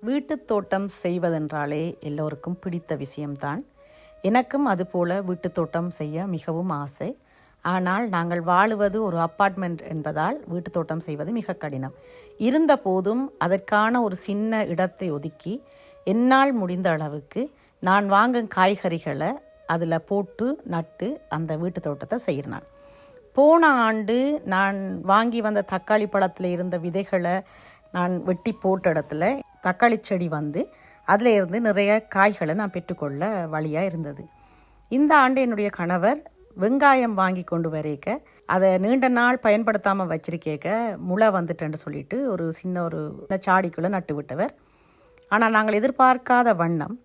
வீட்டுத் தோட்டம் செய்வதென்றாலே எல்லோருக்கும் பிடித்த விஷயம்தான். எனக்கும் அதுபோல வீட்டுத் தோட்டம் செய்ய மிகவும் ஆசை. ஆனால் நாங்கள் வாழுவது ஒரு அப்பார்ட்மெண்ட் என்பதால் வீட்டுத் தோட்டம் செய்வது மிக கடினம். இருந்த போதும் அதற்கான ஒரு சின்ன இடத்தை ஒதுக்கி என்னால் முடிந்த அளவுக்கு நான் வாங்கும் காய்கறிகளை அதில் போட்டு நட்டு அந்த வீட்டுத் தோட்டத்தை செய்கிறேன் போன ஆண்டு நான் வாங்கி வந்த தக்காளி பழத்தில் இருந்த விதைகளை நான் வெட்டி போட்ட இடத்துல தக்காளி செடி வந்து அதில் இருந்து நிறைய காய்களை நான் பெற்றுக்கொள்ள வழியாக இருந்தது. இந்த ஆண்டு என்னுடைய கணவர் வெங்காயம் வாங்கி கொண்டு வரைக்க அதை நீண்ட நாள் பயன்படுத்தாமல் வச்சிருக்கேக்க முளை வந்துட்டேன்னு சொல்லிட்டு ஒரு சின்ன ஒரு சாடிக்குள்ளே நட்டு விட்டவர். ஆனால் நாங்கள் எதிர்பார்க்காத வண்ணம்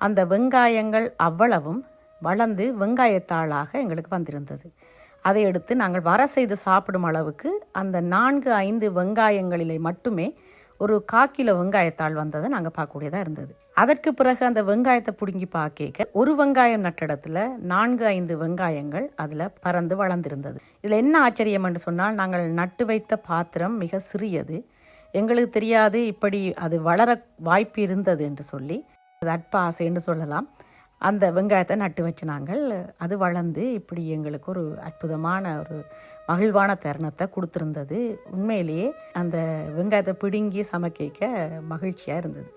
அந்த வெங்காயங்கள் அவ்வளவும் வளர்ந்து வெங்காயத்தாளாக எங்களுக்கு வந்திருந்தது. அதை எடுத்து நாங்கள் வர செய்து சாப்பிடும் அளவுக்கு அந்த நான்கு ஐந்து வெங்காயங்களிலே மட்டுமே ஒரு காக்கிலோ வெங்காயத்தாள் வந்ததை நாங்கள் பார்க்கக்கூடியதாக இருந்தது. அதற்கு பிறகு அந்த வெங்காயத்தை பிடுங்கி பார்க்க ஒரு வெங்காயம் நட்ட நான்கு ஐந்து வெங்காயங்கள் அதில் பறந்து வளர்ந்திருந்தது. இதில் என்ன ஆச்சரியம் என்று சொன்னால் நாங்கள் நட்டு வைத்த பாத்திரம் மிக சிறியது. எங்களுக்கு தெரியாது இப்படி அது வளர வாய்ப்பு இருந்தது என்று சொல்லி அது அற்ப ஆசை என்று சொல்லலாம். அந்த வெங்காயத்தை நட்டு வச்சு நாங்கள் அது வளர்ந்து இப்படி எங்களுக்கு ஒரு அற்புதமான ஒரு மகிழ்வான தருணத்தை கொடுத்துருந்தது. உண்மையிலேயே அந்த வெங்காயத்தை பிடுங்கி சமைக்க மகிழ்ச்சியாக இருந்தது.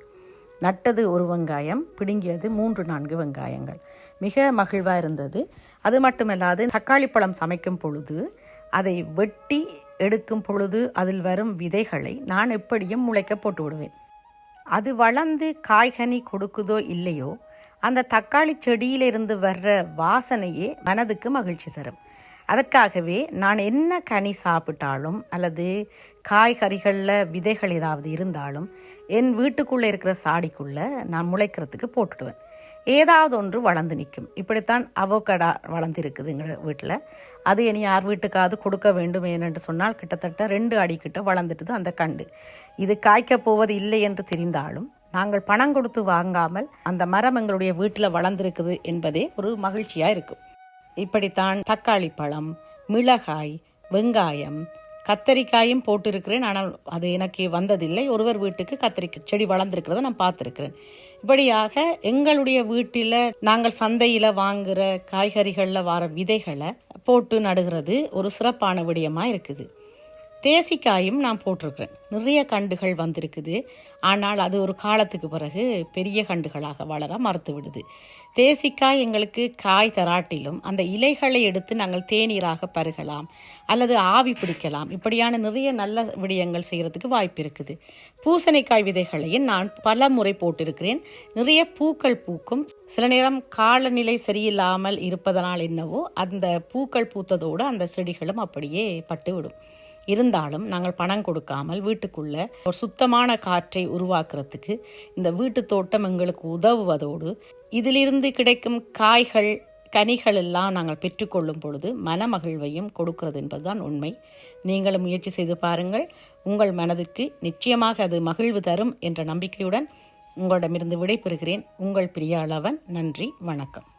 நட்டது ஒரு வெங்காயம் பிடுங்கியது மூன்று நான்கு வெங்காயங்கள். மிக மகிழ்வாக இருந்தது. அது மட்டுமல்லாது தக்காளி பழம் சமைக்கும் பொழுது அதை வெட்டி எடுக்கும் பொழுது அதில் வரும் விதைகளை நான் எப்படியும் முளைக்க போட்டு விடுவேன். அது வளர்ந்து காய்கனி கொடுக்குதோ இல்லையோ அந்த தக்காளி செடியிலிருந்து வர்ற வாசனையே மனதுக்கு மகிழ்ச்சி தரும். அதற்காகவே நான் என்ன கனி சாப்பிட்டாலும் அல்லது காய்கறிகளில் விதைகள் ஏதாவது இருந்தாலும் என் வீட்டுக்குள்ளே இருக்கிற சாடிக்குள்ளே நான் முளைக்கிறதுக்கு போட்டுடுவேன். ஏதாவது ஒன்று வளர்ந்து நிற்கும். இப்படித்தான் அவோக்கடா வளர்ந்துருக்குது எங்கள் வீட்டில் அது இனி யார் வீட்டுக்காவது கொடுக்க வேண்டும் ஏனென்று சொன்னால் கிட்டத்தட்ட ரெண்டு அடிக்கிட்ட வளர்ந்துட்டுது அந்த கண்டு. இது காய்க்கப் போவது இல்லை என்று தெரிந்தாலும் நாங்கள் பணம் கொடுத்து வாங்காமல் அந்த மரம் எங்களுடைய வீட்டில் வளர்ந்துருக்குது என்பதே ஒரு மகிழ்ச்சியாக இருக்கும். இப்படித்தான் தக்காளி பழம் மிளகாய் வெங்காயம் கத்தரிக்காயும் போட்டிருக்கிறேன். ஆனால் அது எனக்கு வந்ததில்லை. ஒருவர் வீட்டுக்கு கத்தரிக்காய் செடி வளர்ந்துருக்கிறத நான் பார்த்துருக்கிறேன். இப்படியாக எங்களுடைய வீட்டில் நாங்கள் சந்தையில் வாங்குகிற காய்கறிகளில் வர விதைகளை போட்டு நடுகிறது ஒரு சிறப்பான விடயமாக இருக்குது. தேசிக்காயும் நான் போட்டிருக்கிறேன். நிறைய கண்டுகள் வந்திருக்குது. ஆனால் அது ஒரு காலத்துக்கு பிறகு பெரிய கண்டுகளாக வளர மறுத்து விடுது. தேசிக்காய் எங்களுக்கு காய் தராட்டிலும் அந்த இலைகளை எடுத்து நாங்கள் தேநீராக பருகலாம் அல்லது ஆவி பிடிக்கலாம். இப்படியான நிறைய நல்ல விடயங்கள் செய்கிறதுக்கு வாய்ப்பு இருக்குது. பூசணிக்காய் விதைகளையும் நான் பல முறை போட்டிருக்கிறேன். நிறைய பூக்கள் பூக்கும். சில நேரம் காலநிலை சரியில்லாமல் இருப்பதனால் என்னவோ அந்த பூக்கள் பூத்ததோடு அந்த செடிகளும் அப்படியே பட்டுவிடும். இருந்தாலும் நாங்கள் பணம் கொடுக்காமல் வீட்டுக்குள்ள ஒரு சுத்தமான காற்றை உருவாக்குறதுக்கு இந்த வீட்டு தோட்டம் எங்களுக்கு உதவுவதோடு இதிலிருந்து கிடைக்கும் காய்கள் கனிகள் எல்லாம் நாங்கள் பெற்றுக்கொள்ளும் பொழுது மனமகிழ்வையும் கொடுக்கிறது என்பதுதான் உண்மை. நீங்களும் முயற்சி செய்து பாருங்கள். உங்கள் மனதிற்கு நிச்சயமாக அது மகிழ்வு தரும் என்ற நம்பிக்கையுடன் உங்களிடமிருந்து விடைபெறுகிறேன். உங்கள் பிரியாளவன் நன்றி வணக்கம்.